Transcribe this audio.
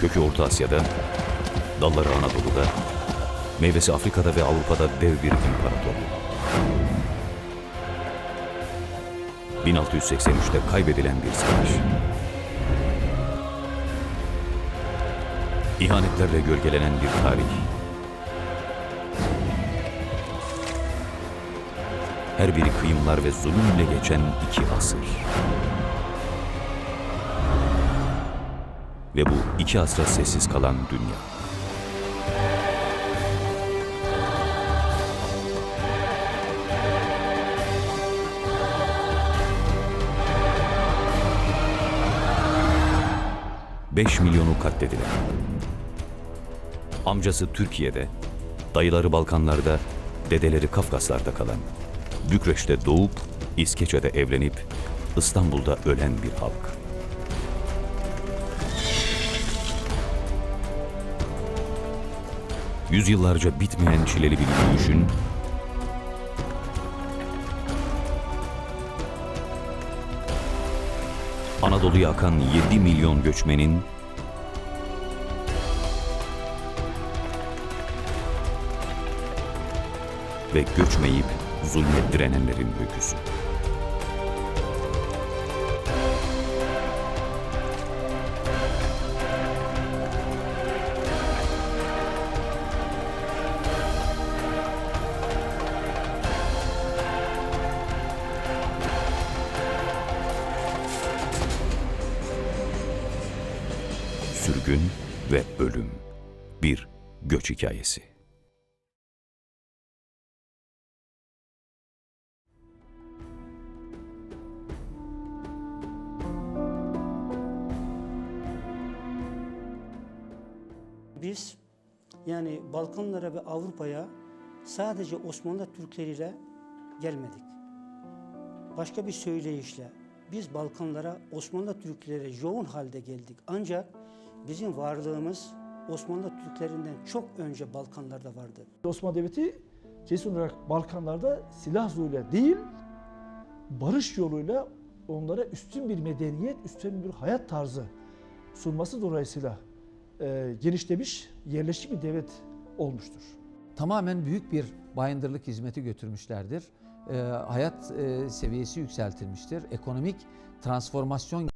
Kökü Orta Asya'da, dalları Anadolu'da, meyvesi Afrika'da ve Avrupa'da dev bir imparatorluk. 1683'te kaybedilen bir savaş. İhanetlerle gölgelenen bir tarih. Her biri kıyımlar ve zulümle geçen iki asır. Ve bu iki asra sessiz kalan dünya. Beş milyonu katledilen. Amcası Türkiye'de, dayıları Balkanlarda, dedeleri Kafkaslar'da kalan, Bükreş'te doğup, İskeçe'de evlenip, İstanbul'da ölen bir halk. Yüzyıllarca bitmeyen çileli bir yürüyüşün, Anadolu'ya akan 7 milyon göçmenin ve göçmeyip zulmet direnenlerin öyküsü. Sürgün ve ölüm. Bir göç hikayesi. Biz yani Balkanlara ve Avrupa'ya sadece Osmanlı Türkleriyle gelmedik. Başka bir söyleyişle biz Balkanlara Osmanlı Türkleri yoğun halde geldik. Ancak bizim varlığımız Osmanlı Türklerinden çok önce Balkanlarda vardı. Osmanlı Devleti kesin olarak Balkanlarda silah zoruyla değil, barış yoluyla onlara üstün bir medeniyet, üstün bir hayat tarzı sunması dolayısıyla e, genişlemiş, yerleşik bir devlet olmuştur. tamamen büyük bir bayındırlık hizmeti götürmüşlerdir. Ee, hayat e, seviyesi yükseltilmiştir. Ekonomik transformasyon